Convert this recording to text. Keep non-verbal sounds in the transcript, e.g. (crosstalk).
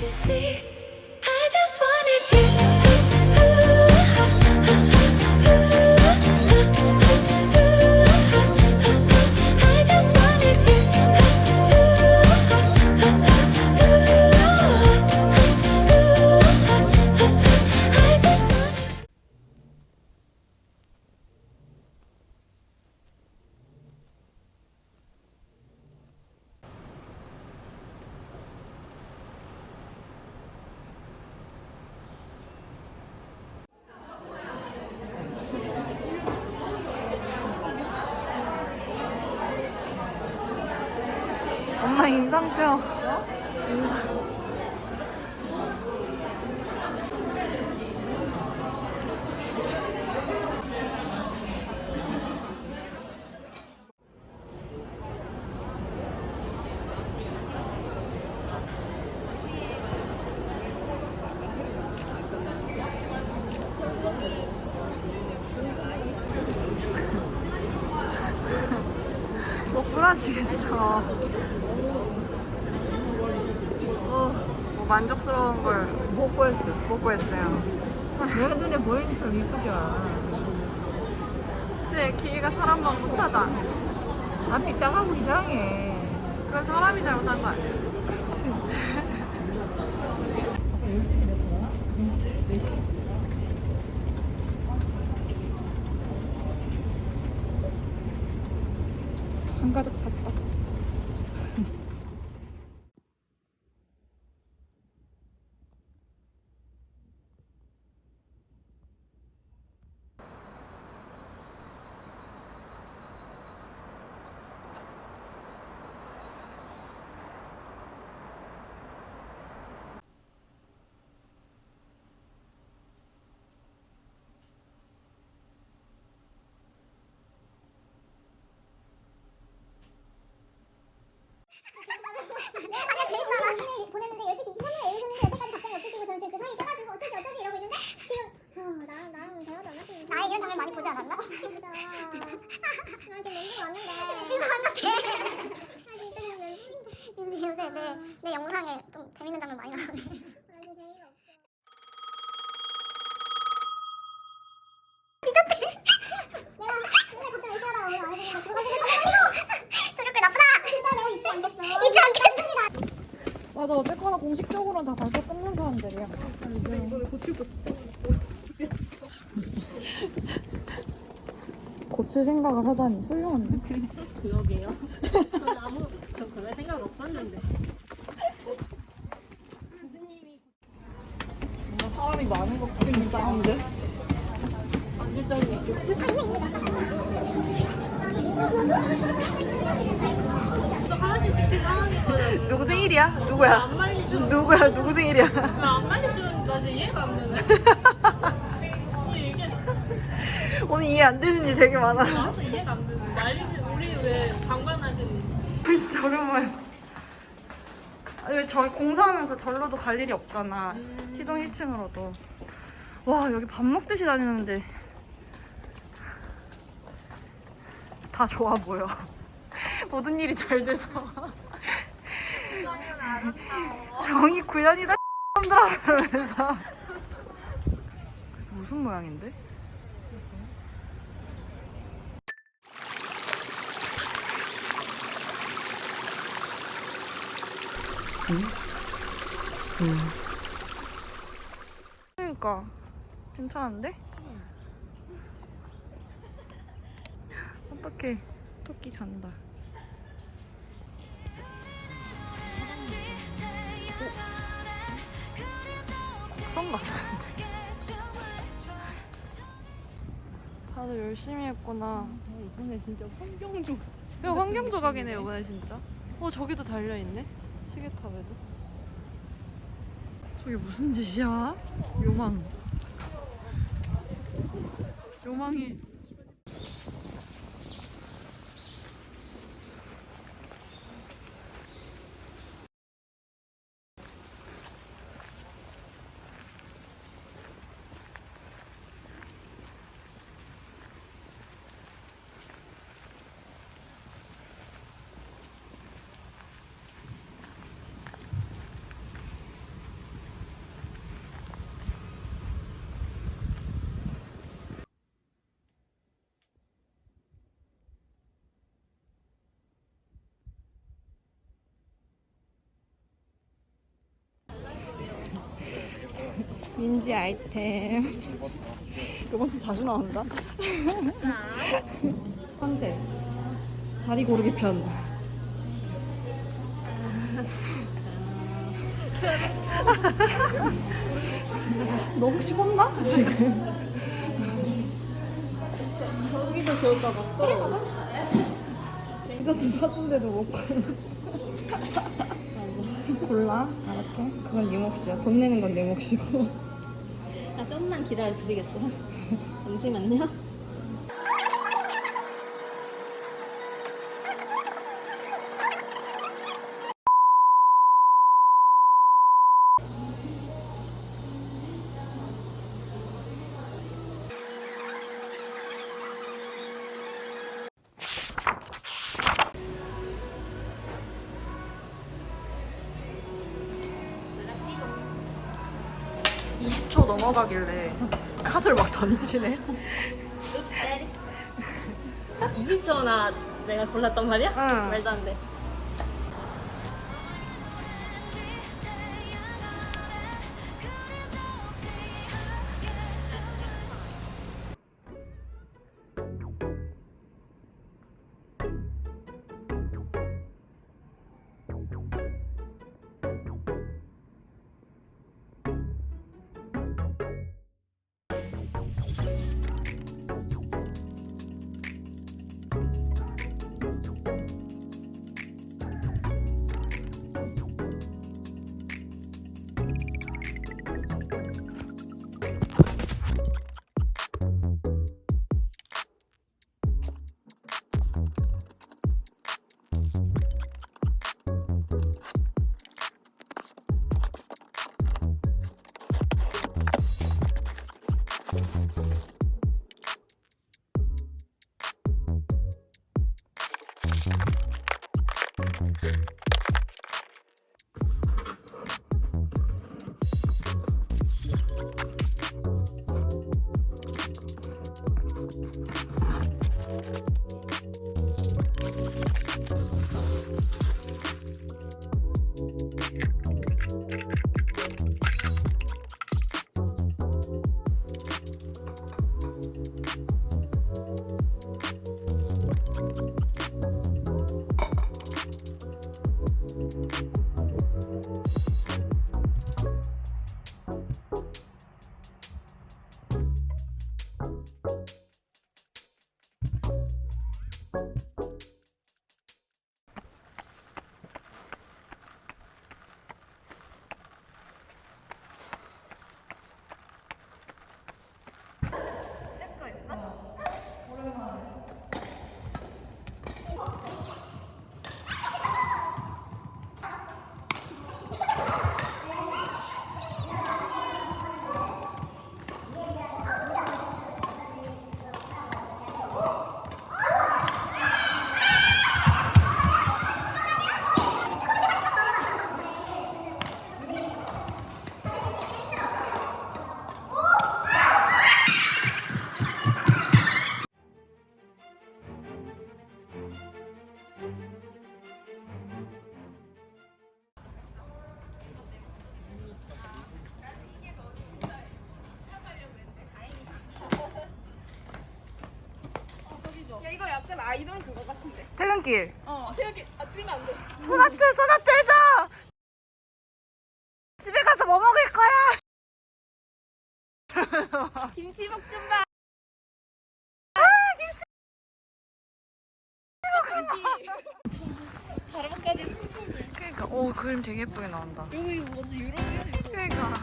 you see? I just wanted 엄마 인상표. 못 부러지겠어. 어, 뭐 만족스러운 걸못 보였어. 못 구했어요. 내 눈에 보이는 처럼 이쁘죠. 그래, 기계가 사람만 못하다. 앞이 따가고 이상해. 그건 사람이 잘못한 거 아니야? 한가득 (laughs) 샀다. 아까 재밌잖아. 오늘 보냈는데 12시 23분에 여기 섰는데 여태까지 답장이 없으시고 저는 지금 그 사이 껴가지고 어쩌지 어쩌지 이러고 있는데 지금 어, 나랑 나랑 대화도 안 하시는 나의 이런 장면 많이 보지 않았나? 보자. 나 지금 멘붕 왔는데. (laughs) 지금 왔는데. (laughs) 나 진짜 지금 멘붕인데. 근데 요새 내, 내 영상에 좀 재밌는 장면 많이 나오네. 나 지금 재미가 없어. 내가 맨날 답장 열심히 하다가 오늘 안 해주는데 그거 가지고 장난아니고 저렇게 나쁘다! 진짜 내가 잊지 않겠어. 잊지 않겠습니다. 맞아, 어쨌거나 공식적으로는 다 발표 끝난 사람들이야. (laughs) 고칠 생각을 하다니 훌륭한데. 그러게요. 전 아무 저 그럴 생각 없었는데. 뭔가 사람이 많은 것 같은 사운드? 하나씩 시킨 상황이거든. 누구 생일이야? 누구야? 안 누구야? 누구 생일이야? 왜안 말리준 나 지금 이해가 안 되네. (laughs) 이게 오늘 이해 안 되는 일 되게 많아. 나도 이해가 안 되네. 말리지 우리 왜 방관하시는? 벌써 저렴을. 아니, 저희 공사하면서 절로도 갈 일이 없잖아. 음. T동 1층으로도. 와, 여기 밥 먹듯이 다니는데. 다 좋아 보여. 모든 일이 잘 돼서. 정이 구현이다, 들아 그러면서. 그래서 무슨 모양인데? 그러니까 괜찮은데? 어떡해 토끼 잔다 어? 곡성 같은데 다들 열심히 했구나 이번에 진짜 환경주. 야 환경 조각이네 이번에 진짜 어 저기도 달려있네 시계탑에도 저게 무슨 짓이야? 요망 요망해 민지 아이템. 이번 주 자주 나온다. 한대 자리 고르기 편. 너 혹시 혼나? 지금. 저기서 좋을까봐. 그래. 이것도 사준데도 못 골라. (laughs) 알았게. 그건 네 몫이야. 돈 내는 건 내 몫이고. 아, 좀만 기다려 주시겠어? (laughs) 잠시만요. 넘어가길래 카드를 막 던지네. 20초나 내가 골랐단 말이야? 응. 말도 안 돼. Okay. 퇴근길. 어, 태혁이 아 찍으면 안 돼. 소나트, 소나트 해줘! 집에 가서 뭐 먹을 거야? (laughs) 김치볶음밥. (laughs) 그러니까, 오, 그림 되게 예쁘게 나온다. 여기 완전 유럽이야. 유럽. 그러니까.